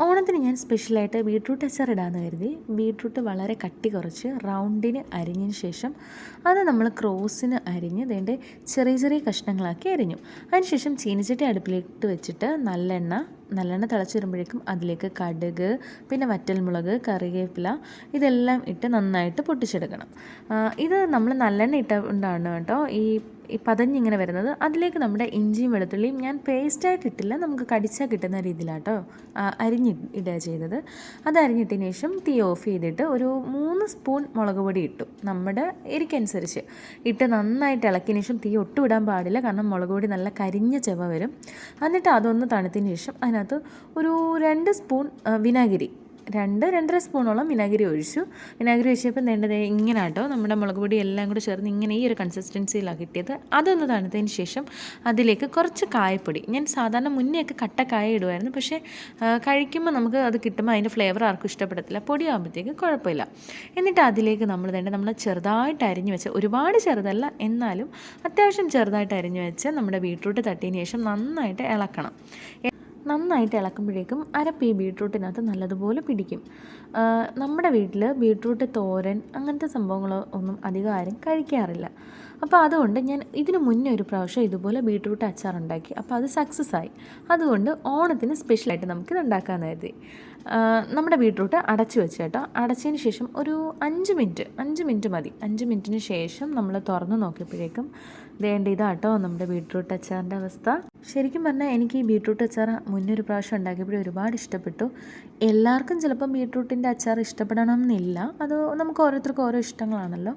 ഓണത്തിന് ഞാൻ സ്പെഷ്യലായിട്ട് ബീട്രൂട്ട് അച്ചാർ ഇടാമെന്ന് കരുതി. ബീട്രൂട്ട് വളരെ കട്ടി കുറച്ച് റൗണ്ടിന് അരിഞ്ഞതിന് ശേഷം അത് നമ്മൾ ക്രോസിന് അരിഞ്ഞ് അതിന്റെ ചെറിയ ചെറിയ കഷ്ണങ്ങളാക്കി അരിഞ്ഞു. അതിനുശേഷം ചീനിച്ചട്ടി അടുപ്പിലിട്ട് വെച്ചിട്ട് നല്ലെണ്ണ നല്ലെണ്ണ തിളച്ച് വരുമ്പോഴേക്കും അതിലേക്ക് കടുക് പിന്നെ വറ്റൽമുളക് കറിവേപ്പില ഇതെല്ലാം ഇട്ട് നന്നായിട്ട് പൊട്ടിച്ചെടുക്കണം. ഇത് നമ്മൾ നല്ലെണ്ണ ഇട്ടുകൊണ്ടാണ് കേട്ടോ ഈ ഈ പതഞ്ഞിങ്ങനെ വരുന്നത്. അതിലേക്ക് നമ്മുടെ ഇഞ്ചിയും വെളുത്തുള്ളിയും ഞാൻ പേസ്റ്റായിട്ട് ഇട്ടില്ല നമുക്ക് കടിച്ചാൽ കിട്ടുന്ന രീതിയിലാട്ടോ അരിഞ്ഞി ഇടുക ചെയ്തത്. അത് അരിഞ്ഞിട്ടതിന് ശേഷം തീ ഓഫ് ചെയ്തിട്ട് ഒരു മൂന്ന് സ്പൂൺ മുളക് പൊടി ഇട്ടു നമ്മുടെ എരിക്കനുസരിച്ച്. ഇട്ട് നന്നായിട്ട് ഇളക്കിയതിന് ശേഷം തീ ഒട്ടും ഇടാൻ പാടില്ല കാരണം മുളക് പൊടി നല്ല കരിഞ്ഞ ചെവ വരും. എന്നിട്ട് അതൊന്ന് തണുത്തതിന് ശേഷം അതിനകത്ത് ഒരു രണ്ട് സ്പൂൺ വിനാഗിരി. രണ്ട് രണ്ടര സ്പൂണോളം വിനാഗിരി ഒഴിച്ചു. വിനാഗിരി ഒഴിച്ചപ്പോൾ വേണ്ടത് ഇങ്ങനെ കേട്ടോ നമ്മുടെ മുളക് പൊടി എല്ലാം കൂടെ ചേർന്ന് ഇങ്ങനെ ഈ ഒരു കൺസിസ്റ്റൻസിയിലാണ് കിട്ടിയത്. അതൊന്ന് തണുത്തതിന് ശേഷം അതിലേക്ക് കുറച്ച് കായപ്പൊടി. ഞാൻ സാധാരണ മുന്നെയൊക്കെ കട്ട കായ ഇടുമായിരുന്നു പക്ഷേ കഴിക്കുമ്പോൾ നമുക്ക് അത് കിട്ടുമ്പോൾ അതിന്റെ ഫ്ലേവർ ആർക്കും ഇഷ്ടപ്പെടത്തില്ല. പൊടിയാകുമ്പോഴത്തേക്ക് കുഴപ്പമില്ല. എന്നിട്ട് അതിലേക്ക് നമ്മൾ വേണ്ട നമ്മൾ ചെറുതായിട്ട് അരിഞ്ഞു വെച്ച ഒരുപാട് ചെറുതല്ല എന്നാലും അത്യാവശ്യം ചെറുതായിട്ട് അരിഞ്ഞു വെച്ച് നമ്മുടെ ബീട്രൂട്ട് തട്ടിയതിന് ശേഷം നന്നായിട്ട് ഇളക്കണം. നന്നായിട്ട് ഇളക്കുമ്പോഴേക്കും അരപ്പ് ഈ ബീട്രൂട്ടിനകത്ത് നല്ലതുപോലെ പിടിക്കും. നമ്മുടെ വീട്ടിൽ ബീട്രൂട്ട് തോരൻ അങ്ങനത്തെ സംഭവങ്ങളോ ഒന്നും അധികം ആരും കഴിക്കാറില്ല. അപ്പോൾ അതുകൊണ്ട് ഞാൻ ഇതിനു മുന്നേ ഒരു പ്രാവശ്യം ഇതുപോലെ ബീട്രൂട്ട് അച്ചാർ ഉണ്ടാക്കി. അപ്പോൾ അത് സക്സസ് ആയി. അതുകൊണ്ട് ഓണത്തിന് സ്പെഷ്യലായിട്ട് നമുക്കിത് ഉണ്ടാക്കാമെന്ന് കരുതി. നമ്മുടെ ബീട്രൂട്ട് അടച്ചു വെച്ച് കേട്ടോ. അടച്ചതിന് ശേഷം ഒരു അഞ്ച് മിനിറ്റ് അഞ്ച് മിനിറ്റ് മതി. അഞ്ച് മിനിറ്റിന് ശേഷം നമ്മൾ തുറന്ന് നോക്കിയപ്പോഴേക്കും വേണ്ട ഇതാട്ടോ നമ്മുടെ ബീട്രൂട്ട് അച്ചാറിന്റെ അവസ്ഥ. ശരിക്കും പറഞ്ഞാൽ എനിക്ക് ഈ ബീട്രൂട്ട് അച്ചാർ മുന്നൊരു പ്രാവശ്യം ഉണ്ടാക്കിയപ്പോഴും ഒരുപാട് ഇഷ്ടപ്പെട്ടു. എല്ലാവർക്കും ചിലപ്പോൾ ബീട്രൂട്ടിന്റെ അച്ചാർ ഇഷ്ടപ്പെടണം എന്നില്ല അത് നമുക്ക് ഓരോരുത്തർക്കും ഓരോ ഇഷ്ടങ്ങളാണല്ലോ.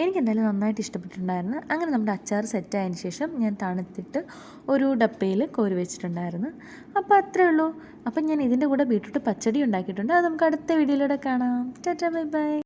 എനിക്ക് എന്തായാലും നന്നായിട്ട് ഇഷ്ടപ്പെട്ടിട്ടുണ്ടായിരുന്നു. അങ്ങനെ നമ്മുടെ അച്ചാർ സെറ്റ് ആയതിനു ശേഷം ഞാൻ തണുത്തിട്ട് ഒരു ഡപ്പയിൽ കോരി വെച്ചിട്ടുണ്ടായിരുന്നു. അപ്പോൾ അത്രേ ഉള്ളൂ. അപ്പം ഞാൻ ഇതിന്റെ കൂടെ ബീട്രൂട്ട് പച്ചടി ഉണ്ടാക്കിയിട്ടുണ്ട്. അത് നമുക്ക് അടുത്ത വീഡിയോയിലൂടെ കാണാം. Tata bye bye.